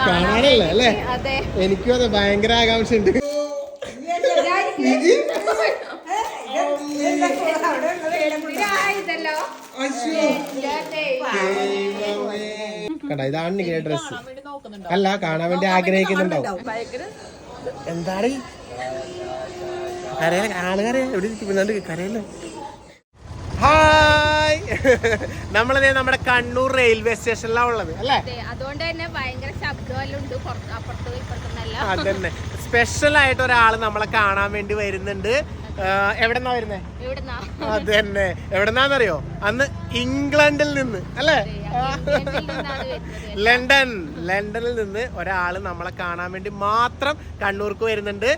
കാണാനല്ലേ അല്ലേ? അതെ. എനിക്കും അതെ ഭയങ്കര ആകാംക്ഷ ഉണ്ട് കണ്ട ഇതാണ് നിങ്ങളുടെ ഡ്രസ് അല്ല കാണാൻ വേണ്ടി ആഗ്രഹിക്കുന്നുണ്ടാവും എന്താണ്? കരയിലെ ആളുകാരെ എവിടെ ഇരിക്കുന്നുണ്ട് കരയില്ല? ഹായ്. നമ്മളിതേ നമ്മുടെ കണ്ണൂർ റെയിൽവേ സ്റ്റേഷനിലാണ് ഉള്ളത് അല്ലേ? അതെ അതുകൊണ്ട് തന്നെ ഭയങ്കര ശബ്ദമെല്ലാം ഉണ്ട് പുറത്ത് അതന്നെ. സ്പെഷ്യൽ ആയിട്ട് ഒരാൾ നമ്മളെ കാണാൻ വേണ്ടി വരുന്നുണ്ട്. എവിടെന്നാ വരുന്നേ? അതന്നെ. എവിടെന്നാന്നറിയോ? അന്ന് ഇംഗ്ലണ്ടിൽ നിന്ന് അല്ലേ? ലണ്ടൻ ലണ്ടനിൽ നിന്ന് ഒരാൾ നമ്മളെ കാണാൻ വേണ്ടി മാത്രം കണ്ണൂർക്ക് വരുന്നുണ്ട്.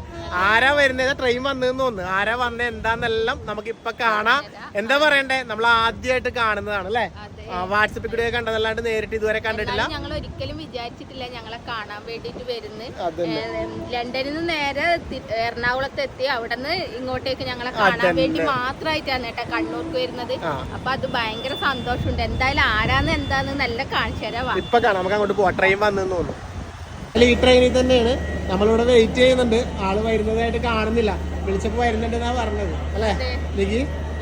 ആരാ വരുന്നത് ട്രെയിൻ വന്നതെന്ന് തോന്നുന്നു. ആരാ വന്നത് എന്താന്നെല്ലാം നമുക്ക് ഇപ്പൊ കാണാം. എന്താ പറയണ്ടേ? നമ്മൾ ആദ്യമായിട്ട് കാണുന്നതാണ് അല്ലേ? വാട്സപ്പിൽ കൂടെ കണ്ടതല്ലാണ്ട് നേരിട്ട് ഇതുവരെ കണ്ടിട്ടില്ല. ഞങ്ങൾ ഒരിക്കലും വിചാരിച്ചിട്ടില്ല ഞങ്ങളെ കാണാൻ വേണ്ടിട്ട് വരുന്നത് ലണ്ടനിൽ നിന്ന് നേരെ എറണാകുളത്ത് എത്തി അവിടെ നിന്ന് ഇങ്ങോട്ടേക്ക് ഞങ്ങളെ കാണാൻ വേണ്ടി മാത്രമായിട്ടാണ് കേട്ടോ കണ്ണൂർക്ക് വരുന്നത്. അപ്പൊ അത് ഭയങ്കര സന്തോഷമുണ്ട്. എന്തായാലും ആരാന്ന് എന്താന്ന് നല്ല കാണിച്ചു വാ. ഇപ്പൊ കാണാം. നമുക്ക് അങ്ങോട്ട് പോവാം. ട്രെയിൻ വന്നെന്ന് തോന്നുന്നു. അല്ല ഈ ട്രെയിനിൽ തന്നെയാണ്. നമ്മളിവിടെ വെയിറ്റ് ചെയ്യുന്നുണ്ട്. ആൾ വരുന്നതായിട്ട് കാണുന്നില്ല. വിളിച്ചപ്പോ വരുന്നുണ്ട് എന്നാ പറഞ്ഞത്. അല്ലേ. നിക്ക്?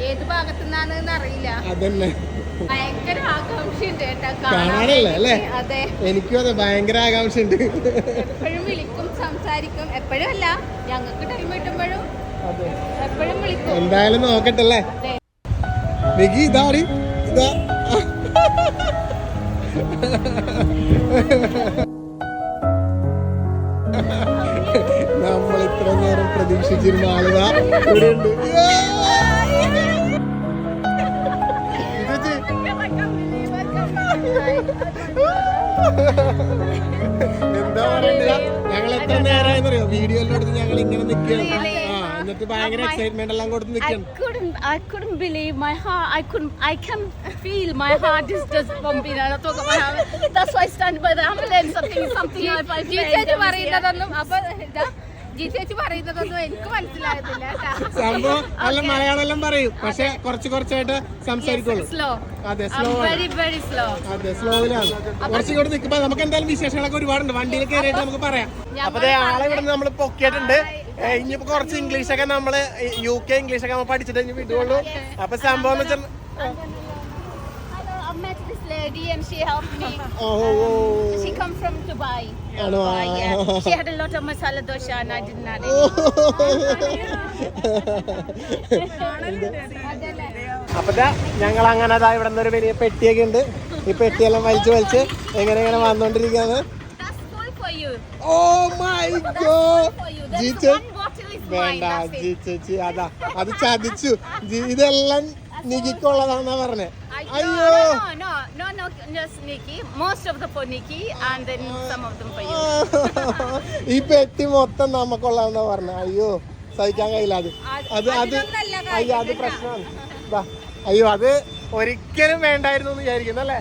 ഏത് ഭാഗത്തുനിന്നാണെന്ന് അറിയില്ല. അതന്നെ. ഭയങ്കര ആകാംക്ഷയുണ്ട് കാണാനല്ലേ അല്ലേ? അതെ. എനിക്കും അതെ ഭയങ്കര ആകാംക്ഷ ഉണ്ട് എപ്പോഴും വിളിക്കും സംസാരിക്കും. എപ്പോഴും അല്ല ഞങ്ങൾക്ക് ടൈം കിട്ടുമ്പോഴും എന്തായാലും നോക്കട്ടല്ലേ? നിക്ക് ഇതാണ് ഇതാ നമ്മൾ ഇത്ര നേരം പ്രതീക്ഷിച്ചിരുന്ന ആളുകാ ഇവിടെയുണ്ട്. എന്താ പറയണ്ട? ഞങ്ങൾ എത്ര നേരമായെന്നറിയോ? വീഡിയോയിലെടുത്ത് ഞങ്ങൾ ഇങ്ങനെ നിൽക്കുകയാണ്. എന്നിട്ട് ഭയങ്കര എക്സൈറ്റ്മെന്റ് എല്ലാം കൊടുത്ത് I നിൽക്കുകയാണ് couldn't, I couldn't believe my heart. I couldn't, I can feel my heart is just pumping. And I talk about how that's why I stand by the ambulance. I think something I find പറയുന്നതൊന്നും അപ്പൊ ഇതാ ജിച്ചേച്ചി പറയുന്നതൊന്നും എനിക്ക് മനസ്സിലാകുന്നില്ല സംഭവം നല്ല മലയാളം എല്ലാം പറയും. പക്ഷെ കുറച്ച് കുറച്ചായിട്ട് സംസാരിക്കുള്ളൂ. slow. അതെ slow very very slow slow. അതെ സ്ലോയിലാണ് കുറച്ചും കൂടെ നിൽക്കുമ്പോ നമുക്ക് എന്തായാലും വിശേഷങ്ങളൊക്കെ ഒരുപാടുണ്ട്. വണ്ടിയിൽ കയറിയിട്ട് നമുക്ക് പറയാം. അപ്പൊ ആളെ ഇവിടെ നമ്മൾ പൊക്കിയിട്ടുണ്ട്. ഇനിയിപ്പോ കുറച്ച് ഇംഗ്ലീഷ് ഒക്കെ നമ്മൾ യു കെ ഇംഗ്ലീഷ് ഒക്കെ നമ്മൾ പഠിച്ചിട്ട് ഇനി വിടുള്ളൂ അപ്പൊ സംഭവം എന്ന് വെച്ചാൽ Hello, I met this lady and she helped me. Oh oh, oh. She come from Dubai. ആണോ Dubai, yeah. She had a lot of masala dosha and I didn't have any. അപ്പൊ ഞങ്ങൾ അങ്ങനെ അതാ ഇവിടെ ഒരു വലിയ പെട്ടിയൊക്കെ ഉണ്ട് ഈ പെട്ടിയെല്ലാം വലിച്ചു വലിച്ച് എങ്ങനെ എങ്ങനെ വന്നോണ്ടിരിക്കാന്ന് That's for you. Oh my god. That's ജീച്ചു വേണ്ട it. അതാ അത് ചതിച്ചു. ഇതെല്ലാം നികിക്കുള്ളതാന്നാ പറഞ്ഞേ. അയ്യോ. ഈ പെട്ടി മൊത്തം നമുക്കുള്ളതെന്നാ പറഞ്ഞേ. അയ്യോ സഹിക്കാൻ കഴിയില്ല അത്. അത് അത് അയ്യോ അത് പ്രശ്നമാണ്. അയ്യോ അത് ഒരിക്കലും വേണ്ടായിരുന്നു എന്ന് വിചാരിക്കുന്നു അല്ലേ?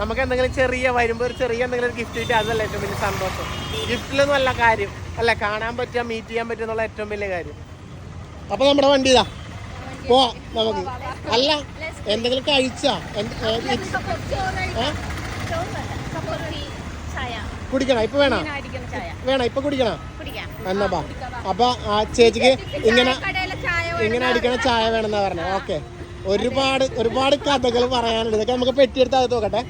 നമുക്ക് എന്തെങ്കിലും ചെറിയ വരുമ്പോൾ ഒരു ചെറിയ എന്തെങ്കിലും ഒരു ഗിഫ്റ്റ് കിട്ടി അതല്ല ഏറ്റവും വലിയ സന്തോഷം. ഗിഫ്റ്റിലൊന്നും അല്ല കാര്യം. അല്ല കാണാൻ പറ്റുക മീറ്റ് ചെയ്യാൻ പറ്റുക എന്നുള്ള ഏറ്റവും വലിയ കാര്യം. അപ്പൊ നമ്മുടെ വണ്ടി ഇതാ. പോവാം നമുക്ക്. അല്ല എന്തെങ്കിലും കഴിച്ചാ? കുടിക്കണം? ഇപ്പൊ വേണോ? വേണം? ഇപ്പൊ കുടിക്കണ? കുടിക്കാം എന്നാ അപ്പൊ ആ ചേച്ചിക്ക് ഇങ്ങനെ ഇങ്ങനെ അടിക്കണ ചായ വേണമെന്നാ പറഞ്ഞത്. ഓക്കെ. ഒരുപാട് ഒരുപാട് കഥകൾ പറയാനുണ്ട്. ഇതൊക്കെ നമുക്ക് പെട്ടിയെടുത്ത് അത് നോക്കട്ടെ.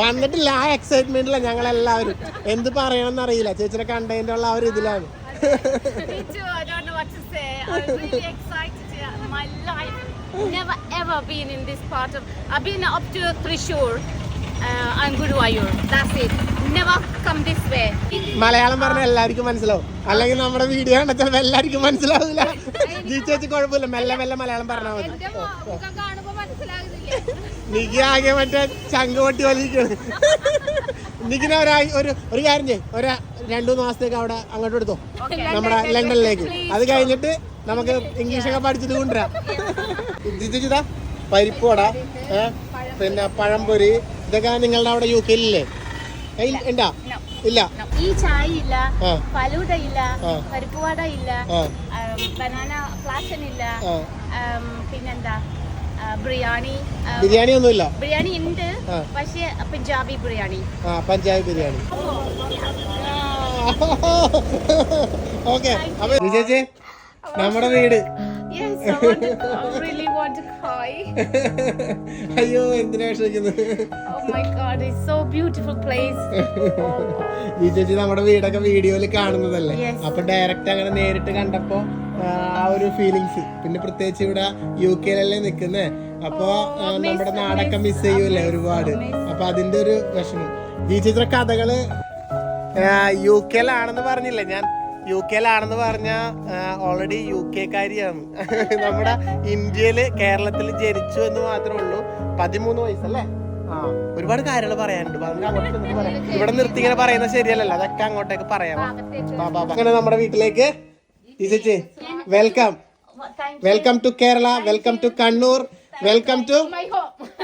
വന്നിട്ടില്ല ആ എക്സൈറ്റ്മെന്റിലാണ് ഞങ്ങളെല്ലാവരും. എന്ത് പറയണമെന്ന് അറിയില്ല. ചേച്ചിനെ കണ്ടതിന്റെ ഉള്ള ആ ഒരു ഇതിലാണ്. Never ever been in this part of. I've been up to Trishur uh, and Guruvayur. That's it. Never come this way. Malayalam പറഞ്ഞ എല്ലാവർക്കും മനസ്സിലാവും. അല്ലെങ്കിൽ നമ്മുടെ വീഡിയോ കണ്ടാൽ എല്ലാവർക്കും മനസ്സിലാവില്ല ജീ ചേച്ചി കുഴപ്പമില്ല. മെല്ലെ മെല്ലെ മലയാളം പറഞ്ഞാൽ മതി. നിക്ക് ആകെ മറ്റേ ചങ്കുവട്ടി പൊട്ടി വലിക്കാണ് നിക്കിനെ ഒരാ ഒരു ഒരു കാര്യം ചെയ്യ്. ഒരു രണ്ടു മൂന്ന് മാസത്തേക്ക് അവിടെ അങ്ങോട്ട് എടുത്തോ. നമ്മുടെ ലണ്ടനിലേക്ക്. അത് കഴിഞ്ഞിട്ട് നമുക്ക് ഇംഗ്ലീഷൊക്കെ പഠിച്ചിട്ട് കൊണ്ടുവരാം. ജിജിതാ പരിപ്പോട പിന്നെ പഴംപൊരി ഇതൊക്കെ നിങ്ങളുടെ അവിടെ യു കെയിലില്ലേ ഉണ്ടാ ഇല്ല ഈ ചായ ഇല്ല ഫലൂഡ ഇല്ല പരിപ്പുവട ഇല്ല ബനാന ഫ്ലാഷൻ ഇല്ല പിന്നെന്താ? ബിരിയാണി ബിരിയാണി ഒന്നുമില്ല. ബിരിയാണി ഉണ്ട് പക്ഷേ പഞ്ചാബി ബിരിയാണി. ആ പഞ്ചാബി ബിരിയാണി. ഓക്കെ. അപ്പൊ ചേച്ചി നമ്മുടെ വീട്. അയ്യോ എന്തിനാ വിഷമിക്കുന്നത്? Oh ചേച്ചി നമ്മുടെ വീടൊക്കെ വീഡിയോയിൽ കാണുന്നതല്ലേ. അപ്പൊ ഡയറക്റ്റ് അങ്ങനെ നേരിട്ട് കണ്ടപ്പോ ആ, ഒരു ഫീലിങ്സ് പിന്നെ പ്രത്യേകിച്ച് ഇവിടെ യു കെയിലല്ലേ നിൽക്കുന്നേ അപ്പോ നമ്മുടെ നാടൊക്കെ മിസ് ചെയ്യൂലേ ഒരുപാട്? അപ്പൊ അതിന്റെ ഒരു വിഷമം. ഈ ചിത്ര കഥകൾ യു കെയിലാണെന്ന് പറഞ്ഞില്ലേ? ഞാൻ യു കെയിലാണെന്ന് പറഞ്ഞ ഓൾറെഡി യു കെക്കാരിയാണ് നമ്മുടെ ഇന്ത്യയിൽ കേരളത്തിൽ ജനിച്ചു എന്ന് മാത്രമേ ഉള്ളൂ. പതിമൂന്ന് വയസ്സല്ലേ? ആ ഒരുപാട് കാര്യങ്ങൾ പറയാനുണ്ട്. അപ്പൊ നമുക്ക് അങ്ങോട്ട് ചെന്നിട്ട് പറയാം. ഇവിടെ നിർത്തി ഇങ്ങനെ പറയുന്നത് ശരിയല്ലല്ലോ. അതൊക്കെ അങ്ങോട്ടേക്ക് പറയാം. അങ്ങനെ നമ്മുടെ വീട്ടിലേക്ക് ചേച്ചി welcome welcome to Kerala welcome to Kannur welcome to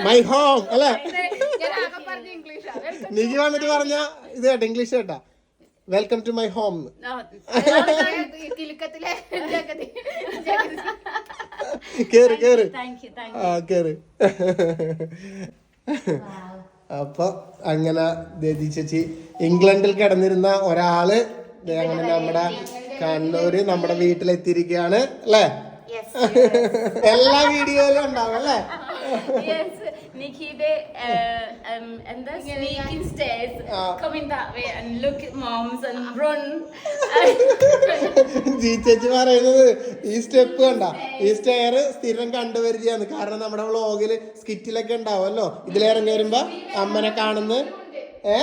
my home അല്ലേ? നീക്ക് വന്നിട്ട് പറഞ്ഞ ഇത് കേട്ടോ ഇംഗ്ലീഷ് കേട്ടാ. വെൽക്കം ടു മൈ ഹോം കേറ് കേറ്. ആ കേറ്. അപ്പൊ അങ്ങനെ ചേച്ചി ഇംഗ്ലണ്ടിൽ കിടന്നിരുന്ന ഒരാൾ അങ്ങനെ നമ്മുടെ കണ്ണൂര് നമ്മുടെ വീട്ടിലെത്തിയിരിക്കുകയാണ് അല്ലേ. എല്ലാ വീഡിയോയിലും ഉണ്ടാവും അല്ലേ? Yes, Nikita, uh, um, and the sneaking stairs, Ah. coming that way and look at moms and G ചേച്ചി പറയുന്നത് ഈ സ്റ്റെപ്പ് കണ്ട ഈ സ്റ്റെയർ സ്ഥിരം കണ്ടുവരികയാണ്. കാരണം നമ്മുടെ വ്ളോഗിൽ സ്കിറ്റിലൊക്കെ ഉണ്ടാവുമല്ലോ. ഇതിലിറങ്ങി വരുമ്പോ അമ്മനെ കാണുന്നത് ഏ?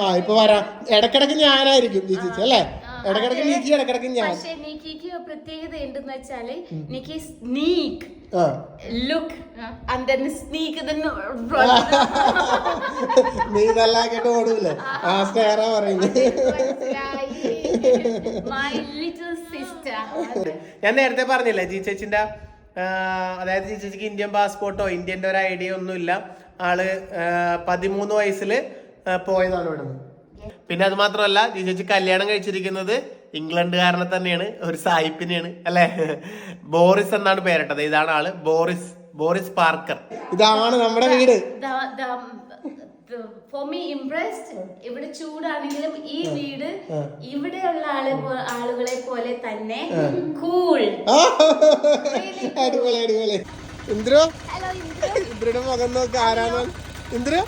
ആ ഇപ്പൊ വരാം. ഇടക്കിടക്ക് ഞാനായിരിക്കും ജി ചേച്ചി അല്ലേ? ഇടക്കിടക്ക് നീക്കി ഇടക്കിടക്ക് ഞാൻ. പക്ഷേ നിക്കിക്ക് പ്രത്യേകത ഉണ്ടെന്ന് വെച്ചാൽ നിക്കി സ്നീക്ക് ലുക്ക്. നീ ഓടൂലേ? ആ. പറയുന്നത് ഞാൻ നേരത്തെ പറഞ്ഞില്ലേ ജി ചേച്ചിന്റെ അതായത് ജി ചേച്ചിക്ക് ഇന്ത്യൻ പാസ്പോർട്ടോ ഇന്ത്യന്റെ ഒരു ഐഡിയ ഒന്നുമില്ല. ആൾ പതിമൂന്ന് വയസ്സിൽ പോയതാണ് ഇവിടെ നിന്ന് പിന്നെ അത് മാത്രമല്ല ജി ചേച്ചി കല്യാണം കഴിച്ചിരിക്കുന്നത് ഇംഗ്ലണ്ടുകാരനെ തന്നെയാണ് ഒരു സായിപ്പിനെയാണ് അല്ലെ? ബോറിസ് എന്നാണ് പേരിട്ടത്. ഇതാണ് ആൾ ബോറിസ് ബോറിസ് പാർക്കർ. ഇതാണ് നമ്മുടെ വീട്. ഫോർ മീ ഇംപ്രസ്ഡ് ഇവിടെ ചൂടാണെങ്കിലും ഈ വീട് ഇവിടെയുള്ള ആളെ ആളുകളെ പോലെ തന്നെ കൂൾ അടിപൊളി അടിപൊളി. ഇന്ദ്രോ. ഇന്ദ്രയുടെ മുഖം നോക്ക് ആരാണ്? ഇന്ദ്രു?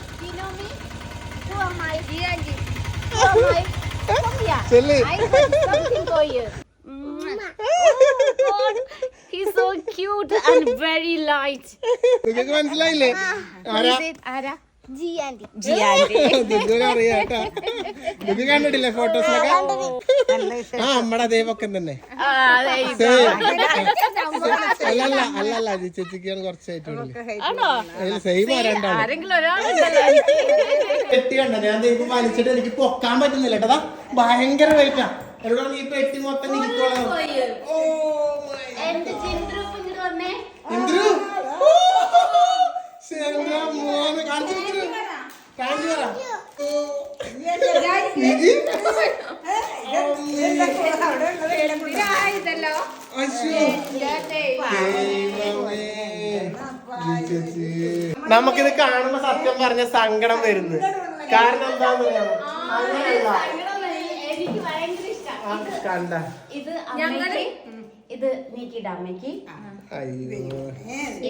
ചെല്ല് he's so cute and very light. നിങ്ങൾക്ക് മനസ്സിലായില്ലേ ആരാ ആരാ ദിദു കണ്ടിട്ടില്ലേ ഫോട്ടോസിലൊക്കെ ആ നമ്മടെ അതേ പൊക്കം തന്നെ. അല്ലല്ല അല്ലല്ല ജി ചേച്ചിക്കാണ് കുറച്ചായിട്ടുള്ളൂ സെയിം ആരണ്ടാണ് പെട്ടി കണ്ട? ഞാൻ ഇപ്പൊ വലിച്ചിട്ട് എനിക്ക് പൊക്കാൻ പറ്റുന്നില്ല കേട്ടതാ ഭയങ്കര വെയിറ്റാ എന്നോട് നീ പെട്ടി മൊത്തം നിൽക്കോളാം ഓ എന്റെ ജിന്ദ്രു ഇങ്ങോട്ട് വന്നേ ഇന്ദ്രു ശരി മോനെ കാണിച്ചു ഇന്ദ്രു കാണിച്ചു പറ നിധി? ഇതല്ലോ അശ്ശോ. ദൈവമേ. ചേച്ചി. നമുക്കിത് കാണുമ്പോ സത്യം പറഞ്ഞ സങ്കടം വരുന്നു. കാരണം എന്താന്ന്? അങ്ങനെയല്ല. ആ, കണ്ട. ഇത് ഇത് നീക്കിയുടെ അമ്മയ്ക്ക് അയ്യോ.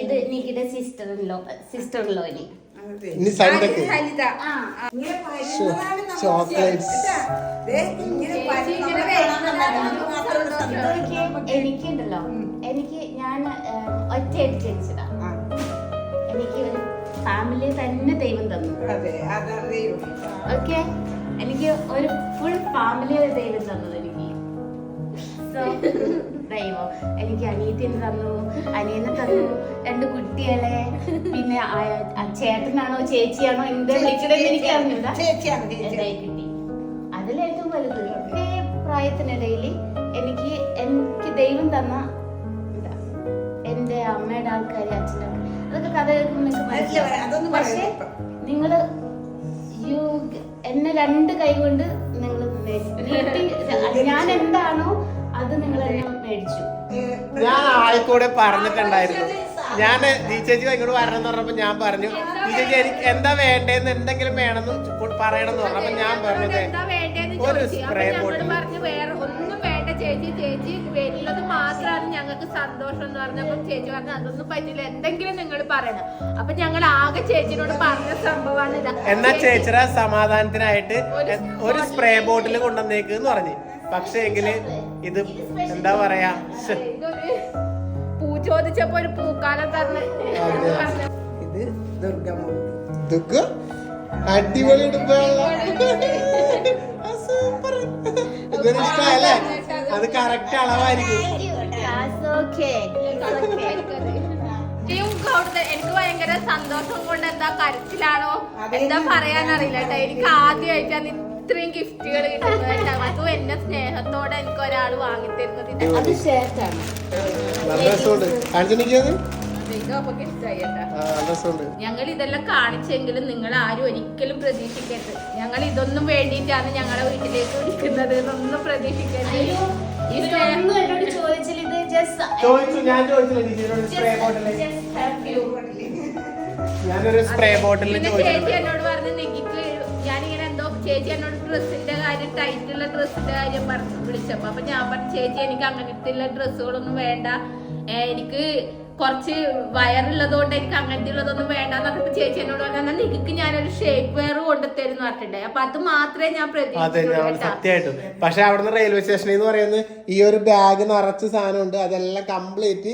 ഇത് നീക്കിയുടെ സിസ്റ്റർ ലോ സിസ്റ്റർ ലോനി ഇനി സൈഡൊക്കെ ചോക്ലേറ്റ്സ് എനിക്കുണ്ടല്ലോ. എനിക്ക് ഞാൻ ഒറ്റയടിച്ച് ജനിച്ചതാ എനിക്ക് ഫാമിലി തന്നെ ദൈവം തന്നു. ഓക്കെ എനിക്ക് ഒരു ഫുൾ ഫാമിലി ദൈവം തന്നത് എനിക്ക്. So, ദൈവം എനിക്ക് അനിയത്തിനെ തന്നു അനിയനെ തന്നു രണ്ട് കുട്ടികളെ പിന്നെ ചേട്ടനാണോ ചേച്ചിയാണോ എന്താ വിളിക്കണമെന്ന് എനിക്ക് അറിഞ്ഞൂടാ. എന്തായി കിട്ടി? അതിലേറ്റവും വലുത്. ഇതേ പ്രായത്തിനിടയിൽ എനിക്ക് എനിക്ക് ദൈവം തന്ന എന്റെ എന്റെ അമ്മയുടെ ആൾക്കാർ അച്ഛന്റെ അതൊക്കെ കഥ കേൾക്കുമ്പോൾ പക്ഷേ നിങ്ങൾ യു എന്നെ രണ്ട് കൈ കൊണ്ട് നിങ്ങൾ ഞാൻ എന്താണോ അത് നിങ്ങൾ എന്നെ മേടിച്ചു. ഞാൻ ആയിക്കൂടെ പറഞ്ഞിട്ടുണ്ടായിരുന്നു. ഞാൻ ദീ ചേച്ചി ഇങ്ങോട്ട് വരണം എന്ന് പറഞ്ഞപ്പോ ഞാൻ പറഞ്ഞു ചേച്ചി എനിക്ക് എന്താ വേണ്ടേന്ന് എന്തെങ്കിലും വേണമെന്ന് പറയണം എന്ന് പറഞ്ഞപ്പോ ഞാൻ പറഞ്ഞത് ഒരു സ്പ്രേ bottle. പറഞ്ഞു വേറെ ഒന്നും വേണ്ട ചേച്ചി ചേച്ചി മാത്രമാണ് ഞങ്ങൾക്ക് സന്തോഷം എന്ന് പറഞ്ഞപ്പോ ചേച്ചി പറഞ്ഞു അതൊന്നും പറ്റില്ല എന്തെങ്കിലും നിങ്ങൾ പറയണം. അപ്പൊ ഞങ്ങൾ ആകെ ചേച്ചിനോട് പറഞ്ഞ സംഭവമാണ് ഇതാ. എന്നാ ചേച്ചിയുടെ സമാധാനത്തിനായിട്ട് ഒരു സ്പ്രേ ബോട്ടിൽ കൊണ്ടുവന്നേക്ക് എന്ന് പറഞ്ഞു. പക്ഷേ എങ്കിൽ ഇത് എന്താ പറയാ? പൂ ചോദിച്ചപ്പോ ഒരു പൂക്കാലം തന്നെ. ഇത് ഇതൊക്കെ അടിപൊളി സൂപ്പർ. അത് കറക്റ്റ് അളവായിരിക്കും. എനിക്ക് അവിടുത്തെ എനിക്ക് ഭയങ്കര സന്തോഷം കൊണ്ട് എന്താ കരച്ചിലാണോ എന്താ പറയാനറിയില്ല കേട്ടോ. എനിക്ക് ആദ്യമായിട്ടാണ് ഇത്രയും ഗിഫ്റ്റുകൾ കിട്ടുന്നത് കേട്ടോ. അതും എന്റെ സ്നേഹത്തോടെ എനിക്ക് ഒരാൾ വാങ്ങിത്തരുന്നത് അത് ആ ഞങ്ങൾ ഇതെല്ലാം കാണിച്ചെങ്കിലും നിങ്ങൾ ആരും ഒരിക്കലും പ്രതീക്ഷിക്കരുത്. ഞങ്ങൾ ഇതൊന്നും വേണ്ടിയിട്ടാണ് ഞങ്ങളെ വീട്ടിലേക്ക് വിളിക്കുന്നത് ഒന്നും പ്രതീക്ഷിക്കരുത്. ഈ ചോദിച്ചു ഞാൻ ചോദിച്ചില്ല ടീച്ചറോട് സ്പ്രേ ബോട്ടിൽ ഞാനൊരു സ്പ്രേ ബോട്ടിൽ ചേച്ചി എന്നോട് പറഞ്ഞു നിക്കിക്ക് ഞാനിങ്ങനെ എന്തോ ചേച്ചി എന്നോട് ഡ്രസ്സിന്റെ കാര്യം ടൈറ്റുള്ള ഡ്രസ്സിന്റെ കാര്യം പറഞ്ഞു വിളിച്ചപ്പോ. അപ്പൊ ഞാൻ പറഞ്ഞു ചേച്ചി എനിക്ക് അങ്ങനത്തെ ഡ്രസ്സുകളൊന്നും വേണ്ട. എനിക്ക് കുറച്ച് വയറുള്ളതുകൊണ്ട് എനിക്ക് അങ്ങനത്തെ ഉള്ളതൊന്നും വേണ്ട എന്നൊക്കെ ചേച്ചി എന്നോട് പറഞ്ഞാൽ നിനക്ക് ഞാനൊരു ഷേപ്പ് വെയർ കൊണ്ടുതരുന്നു പറഞ്ഞിട്ടുണ്ടായി അപ്പൊ അത് മാത്രമേ ഞാൻ പ്രതീക്ഷിച്ചു പ്രതീക്ഷിച്ചുള്ളൂ അവിടെ നിന്ന് സത്യമായിട്ടും. പക്ഷെ അവിടുന്ന് റെയിൽവേ സ്റ്റേഷനിൽ എന്ന് പറയുന്നത് ഈ ഒരു ബാഗ് നിറച്ച് സാധനം ഉണ്ട് അതെല്ലാം കംപ്ലീറ്റ്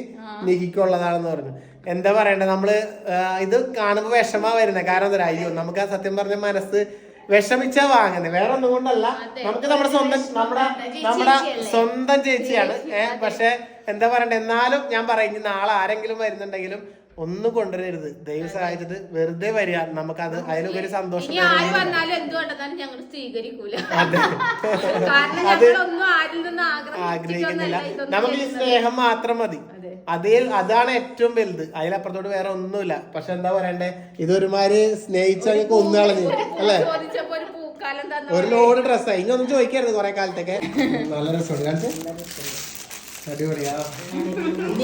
നിഹിക്കുള്ളതാണെന്ന് പറഞ്ഞു. എന്താ പറയണ്ടേ നമ്മൾ ഇത് കാണുമ്പോ വിഷമാ വരുന്നത് കാരണം എന്താ അയ്യോ നമുക്ക് ആ സത്യം പറഞ്ഞ മനസ്സ് വിഷമിച്ചാ വാങ്ങുന്നത് വേറെ ഒന്നും കൊണ്ടല്ല. നമുക്ക് നമ്മുടെ സ്വന്തം നമ്മുടെ നമ്മുടെ സ്വന്തം ചേച്ചിയാണ്. ഏഹ് പക്ഷെ എന്താ പറയണ്ടേ? എന്നാലും ഞാൻ പറയും ഇനി നാളെ ആരെങ്കിലും വരുന്നുണ്ടെങ്കിലും ഒന്നും കൊണ്ടുവരരുത്. ദൈവം സഹായിച്ചിട്ട് വെറുതെ വരിക. നമുക്കത് അതിലൊക്കെ ഒരു സന്തോഷം ഇനി ആര് വന്നാലും ഞങ്ങൾ സ്വീകരിക്കൂല. കാരണം അത് ഞങ്ങളൊന്നും ആരിൽ നിന്ന് ആഗ്രഹിക്കുന്നില്ല. നമുക്ക് ഈ സ്നേഹം മാത്രം മതി. അതെ. അതിൽ അതാണ് ഏറ്റവും വലുത്. അതിലപ്പുറത്തോട്ട് വേറെ ഒന്നുമില്ല. പക്ഷെ എന്താ പറയണ്ടേ? ഇതൊരുമാതിരി സ്നേഹിച്ച കൊന്നു കളഞ്ഞു അല്ലേ? ഒരു പൂക്കാലം തന്നു ഒരു ലോഡ് ഡ്രസ്സായി. ഇനി ഒന്നും ചോദിക്കരുത് കൊറേ കാലത്തേക്ക്. നല്ല രസമുണ്ട്. കാണിച്ച് അടിപൊളിയാ.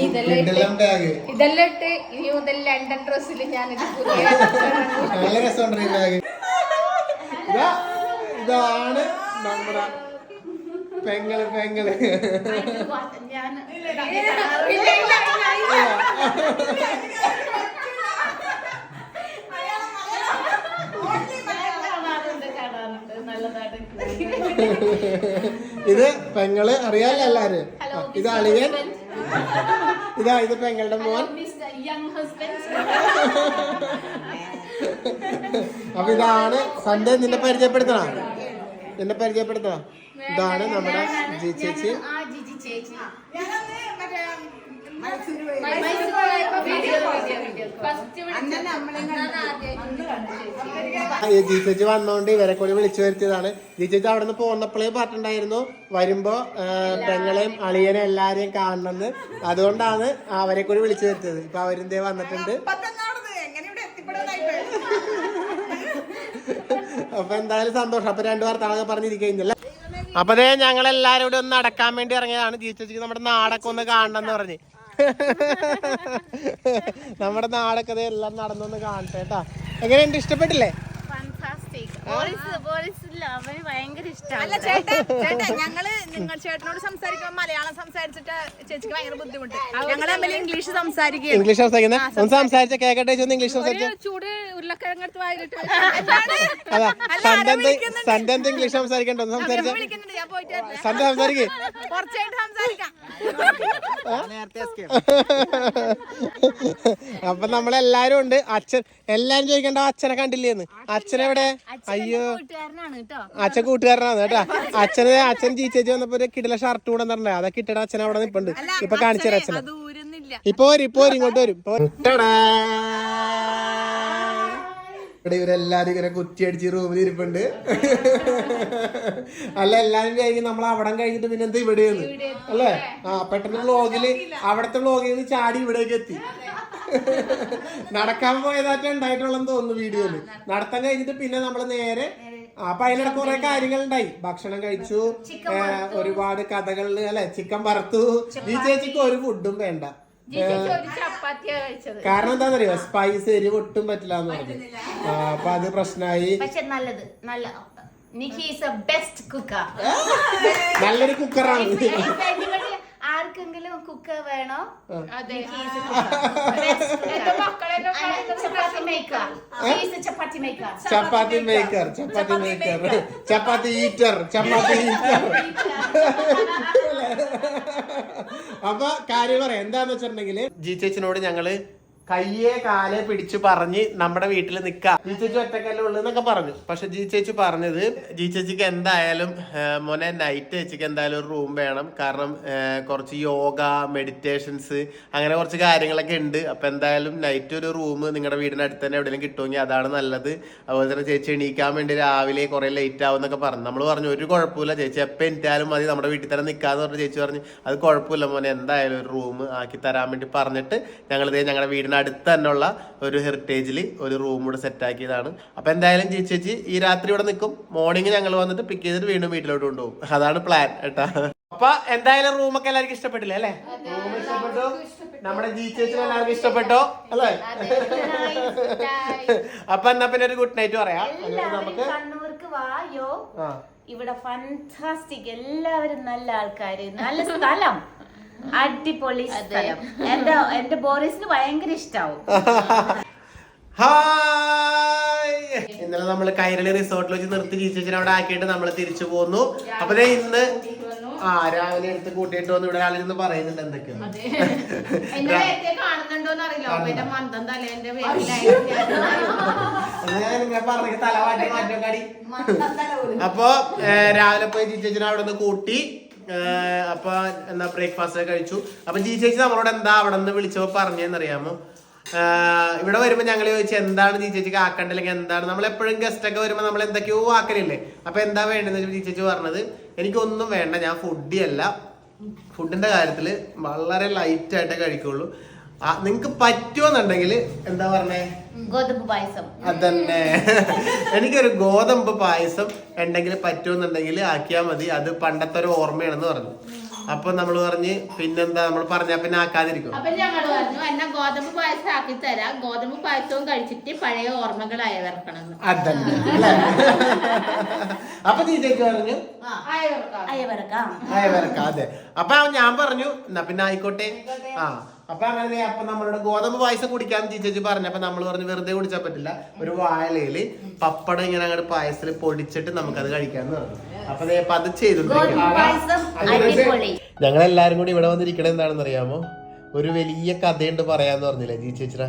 ഇതെല്ലാം ബാഗ് ഇതെല്ലാം ഇട്ട് ഇനി മുതൽ ലണ്ടൻ ഡ്രസ്സിൽ ഞാനൊരു നല്ല രസമുണ്ട് ഈ ബാഗ് ഇതാണ് നമ്മുടെ പെങ്ങൾ പെങ്ങൾ. ഞാൻ ഇത് പെങ്ങൾ അറിയാലോ എല്ലാരും. ഇത് അളിയൻ. ഇതാ ഇത് പെങ്ങളുടെ മോൻ. അപ്പൊ ഇതാണ് സൺഡേ നിന്നെ പരിചയപ്പെടുത്തണം? നിന്നെ പരിചയപ്പെടുത്തണം? ഇതാണ് നമ്മുടെ ജി ചേച്ചി. ആ ജിജി ചേച്ചി ആ, ഈ ജി ചേച്ചി വന്നോണ്ട് ഇവരെ കൂടി വിളിച്ചു വരുത്തിയതാണ്. ജി ചേച്ചി അവിടെ നിന്ന് പോന്നപ്പോഴേ പറഞ്ഞിട്ടുണ്ടായിരുന്നു വരുമ്പോ പെങ്ങളെയും അളിയനെ എല്ലാരെയും കാണണമെന്ന് അതുകൊണ്ടാണ് അവരെ കൂടി വിളിച്ചു വരുത്തിയത്. ഇപ്പൊ അവരിന്തേ വന്നിട്ടുണ്ട്. ഇവിടെ അപ്പൊ എന്തായാലും സന്തോഷം. അപ്പൊ രണ്ടു വാർത്തകളൊക്കെ പറഞ്ഞിരിക്കുന്നില്ല അപ്പൊ ഞങ്ങൾ എല്ലാരും കൂടി ഒന്ന് നടക്കാൻ വേണ്ടി ഇറങ്ങിയതാണ്. ജീച്ചക്ക് നമ്മുടെ നാടൊക്കെ ഒന്ന് കാണണം എന്ന് പറഞ്ഞ്. നമ്മുടെ നാടൊക്കെ എല്ലാം നടന്നൊന്ന് കാണട്ടെ കേട്ടാ. എങ്ങനെയുണ്ട്? ഇഷ്ടപ്പെട്ടില്ലേ? അല്ല ഇഷ്ടമാണ് ചേട്ടാ ചേട്ടാ ഞങ്ങൾ നിങ്ങൾ ചേട്ടനോട് സംസാരിക്കുമ്പോൾ മലയാളം സംസാരിച്ചിട്ട് ചേച്ചിക്ക് ഭയങ്കര ബുദ്ധിമുട്ട്. ഞങ്ങൾ തമ്മിൽ ഇംഗ്ലീഷ് സംസാരിക്കുകയാണ്. ഇംഗ്ലീഷ് സംസാരിക്കുന്നത് ഒന്ന് സംസാരിച്ച കേക്കട്ടെ ഒന്ന് ഇംഗ്ലീഷ് സംസാരിച്ച. ചൂട് ഉരുളക്കിഴങ്ങടുത്ത് വായിലിട്ട് അതാ സന്റെ എന്ത് ഇംഗ്ലീഷ് സംസാരിക്കണ്ടോ? ഒന്ന് സംസാരിച്ച. സന്റെ സംസാരിക്കേ. കുറച്ചായിട്ട് സംസാരിക്കാം. അപ്പൊ നമ്മളെല്ലാരും ഉണ്ട്. അച്ഛൻ എല്ലാരും ചോദിക്കണ്ട അച്ഛനെ കണ്ടില്ലേന്ന്? അച്ഛനെവിടെ? അയ്യോ. അച്ഛൻ കൂട്ടുകാരനാണ് കേട്ടാ. അച്ഛന് അച്ഛൻ ജീച്ചേച്ചി വന്നപ്പോ ഒരു കിടില ഷർട്ട് കൂടെ പറഞ്ഞേ അതൊക്കെ ഇട്ടിട്ട് അച്ഛൻ അവിടെ നിപ്പുണ്ട്. ഇപ്പൊ കാണിച്ചു തരാം അച്ഛനെ ഇപ്പൊ വരും ഇപ്പൊ വരും ഇങ്ങോട്ട് വരും. ഇപ്പൊ വരും. ടാടാ. ഇവിടെ ഇവരെല്ലാരും ഇങ്ങനെ കുത്തി അടിച്ച് റൂമിൽ ഇരിപ്പുണ്ട് അല്ല എല്ലാരും കഴിഞ്ഞ് നമ്മൾ അവിടെ കഴിഞ്ഞിട്ട് പിന്നെ എന്താ ഇവിടെയെന്ന്? അല്ലേ? ആ പെട്ടെന്ന് വ്ളോഗിൽ അവിടത്തെ വ്ളോഗിൽ നിന്ന് ചാടി ഇവിടേക്ക് എത്തി. നടക്കാൻ പോയതായിട്ട് ഉണ്ടായിട്ടുള്ളെന്ന് തോന്നുന്നു വീഡിയോയിൽ. നടത്താൻ കഴിഞ്ഞിട്ട് പിന്നെ നമ്മൾ നേരെ അപ്പൊ അതിനിടെ കുറെ കാര്യങ്ങൾ ഉണ്ടായി ഭക്ഷണം കഴിച്ചു. ഒരുപാട് കഥകളിൽ അല്ലെ? ചിക്കൻ വറുത്തു. ഈ ചേച്ചിക്ക് ഒരു ഫുഡും വേണ്ട. കാരണം എന്താണെന്നറിയോ? സ്പൈസ് എരിവ് ഒട്ടും പറ്റില്ല എന്ന് പറഞ്ഞു. അപ്പൊ അത് പ്രശ്നമായി പക്ഷെ നല്ലത് നല്ല Nikki is a best cooker നല്ലൊരു കുക്കറാണ് ആർക്കെങ്കിലും കുക്കർ വേണോ. Chapati maker chapati maker chapati eater chapati eater അപ്പൊ കാര്യം പറയാം. എന്താന്ന് വെച്ചിട്ടുണ്ടെങ്കിൽ ജി ചേച്ചിനോട് ഞങ്ങൾ കയ്യെ കാലെ പിടിച്ചു പറഞ്ഞ് നമ്മുടെ വീട്ടിൽ നിൽക്കാം ജി ചേച്ചി ഒറ്റക്കല്ലേ ഉള്ളു എന്നൊക്കെ പറഞ്ഞു. പക്ഷെ ജി ചേച്ചി പറഞ്ഞത് ജി ചേച്ചിക്ക് എന്തായാലും മോനെ നൈറ്റ് ചേച്ചിക്ക് എന്തായാലും ഒരു റൂം വേണം. കാരണം കുറച്ച് യോഗ മെഡിറ്റേഷൻസ് അങ്ങനെ കുറച്ച് കാര്യങ്ങളൊക്കെ ഉണ്ട്. അപ്പൊ എന്തായാലും നൈറ്റ് ഒരു റൂം നിങ്ങളുടെ വീടിന്റെ അടുത്ത് തന്നെ എവിടെയെങ്കിലും കിട്ടുമെങ്കിൽ അതാണ് നല്ലത്. അതുപോലെ തന്നെ ചേച്ചി എണീക്കാൻ വേണ്ടി രാവിലെ കുറെ ലേറ്റ് ആവും എന്നൊക്കെ പറഞ്ഞു. നമ്മൾ പറഞ്ഞു ഒരു കുഴപ്പമില്ല ചേച്ചി. എപ്പോൾ എന്തായാലും മതി. നമ്മുടെ വീട്ടിൽ തന്നെ നിൽക്കാന്ന് പറഞ്ഞു ചേച്ചി പറഞ്ഞു. അത് കുഴപ്പമില്ല മോനെ. എന്തായാലും ഒരു റൂം ആക്കി തരാൻ വേണ്ടി പറഞ്ഞിട്ട് ഞങ്ങളിതേ ഞങ്ങളുടെ വീടിന് അടുത്ത് തന്നെയുള്ള ഒരു ഹെറിറ്റേജിൽ ഒരു റൂം കൂടെ സെറ്റാക്കിയതാണ് അപ്പം എന്തായാലും ജി ചേച്ചി ഈ രാത്രി ഇവിടെ നിൽക്കും. മോർണിംഗ് ഞങ്ങൾ വന്നിട്ട് പിക്ക് ചെയ്തിട്ട് വീണ്ടും വീട്ടിലോട്ട് കൊണ്ടുപോകും. അതാണ് പ്ലാൻ കേട്ടാ. അപ്പൊ എന്തായാലും റൂമൊക്കെ എല്ലാവർക്കും ഇഷ്ടപ്പെട്ടില്ലേ അല്ലേ? റൂം ഇഷ്ടപ്പെട്ടു. നമ്മുടെ ജി ചേച്ചി എല്ലാവർക്കും ഇഷ്ടപ്പെട്ടോ അല്ലേ? അപ്പൊ എന്നാ പിന്നെ ഒരു ഗുഡ് നൈറ്റ് പറയാം. നമുക്ക് ഇവിടെ ഫാന്റാസ്റ്റിക് എല്ലാവരും നല്ല ആൾക്കാര്. നല്ല സ്ഥലം. അടിപൊളി സ്ഥലം. എന്റെ എന്റെ ബോറിസിന് ഭയങ്കര ഇഷ്ടാവും. ഹായ്. ഇന്നലെ നമ്മൾ കൈരളി റിസോർട്ടിൽ വെച്ച് നിർത്തി ജീച്ചേച്ചിനെ അവിടെ ആക്കിയിട്ട് നമ്മൾ തിരിച്ചു പോന്നു. അപ്പൊ ഇന്ന് ആ രാവിലെ എടുത്ത് കൂട്ടിയിട്ട് വന്നു. ഇവിടെ ആളിരുന്ന് പറയുന്നുണ്ട് എന്തൊക്കെയോ എന്നെ നേരത്തെ കാണുന്നുണ്ടോന്ന് അറിയില്ല അപ്പൊ രാവിലെ പോയി ജീച്ചേച്ചിനെ അവിടെ നിന്ന് കൂട്ടി അപ്പൊ എന്താ ബ്രേക്ക്ഫാസ്റ്റ് ഒക്കെ കഴിച്ചു. അപ്പൊ ജി ചേച്ചി നമ്മളോട് എന്താ അവിടെ നിന്ന് വിളിച്ചപ്പോ പറഞ്ഞെന്നറിയാമോ? ഇവിടെ വരുമ്പോ ഞങ്ങൾ ചോദിച്ചു എന്താണ് ജി ചേച്ചിക്ക് അല്ലെങ്കിൽ എന്താണ്? നമ്മൾ എപ്പോഴും ഗസ്റ്റ് ഒക്കെ വരുമ്പോ നമ്മൾ എന്തൊക്കെയോ ആക്കലില്ലേ? അപ്പൊ എന്താ വേണ്ടതെന്ന് വെച്ചാൽ ചേച്ചി പറഞ്ഞത് എനിക്കൊന്നും വേണ്ട ഞാൻ ഫുഡി അല്ല. ഫുഡിന്റെ കാര്യത്തിൽ വളരെ ലൈറ്റ് ആയിട്ടേ കഴിക്കുള്ളൂ. നിങ്ങക്ക് പറ്റുമെന്നുണ്ടെങ്കിൽ എന്താ പറഞ്ഞേ? ഗോതമ്പ് പായസം. അതന്നെ. എനിക്കൊരു ഗോതമ്പ് പായസം ഉണ്ടെങ്കിൽ പറ്റുമെന്നുണ്ടെങ്കിൽ ആക്കിയാൽ മതി. അത് പണ്ടത്തെ ഒരു ഓർമ്മയാണെന്ന് പറഞ്ഞു. അപ്പൊ നമ്മൾ പറഞ്ഞ് പിന്നെന്താ? നമ്മൾ പറഞ്ഞ പിന്നെ ആക്കാതിരിക്കും? അപ്പൊ ഞങ്ങൾ പറഞ്ഞു എന്നാ ഗോതമ്പ് പായസം ആക്കി തരാം. ഗോതമ്പ് പായസവും കഴിച്ചിട്ട് പഴയ ഓർമ്മകൾ അയവർക്കണം അതന്നെ? അപ്പൊ നീതേക്ക് ചേച്ചി പറഞ്ഞു? അയവർക്കാം അയവർക്കാം അയവരക്ക അതെ. അപ്പൊ ഞാൻ പറഞ്ഞു എന്നാ പിന്നെ ആയിക്കോട്ടെ. ആ അപ്പൊ അങ്ങനെ അപ്പൊ നമ്മളോട് ഗോതമ്പ് പായസം കുടിക്കാൻ ചേച്ചി പറഞ്ഞപ്പോ നമ്മൾ പറഞ്ഞു വെറുതെ കുടിച്ചാൽ പറ്റില്ല. ഒരു വാഴയിൽ പപ്പടം ഇങ്ങനെ അങ്ങോട്ട് പായസത്തിൽ പൊടിച്ചിട്ട് നമുക്കത് കഴിക്കാന്ന് പറഞ്ഞു. അപ്പൊ അത് പായസം ഞങ്ങൾ എല്ലാരും കൂടി ഇവിടെ വന്നിരിക്കണത് എന്താണെന്ന് അറിയാമോ ഒരു വലിയ കഥയുണ്ട് പറയാന്ന് പറഞ്ഞില്ലേ ജി ചേച്ചിറ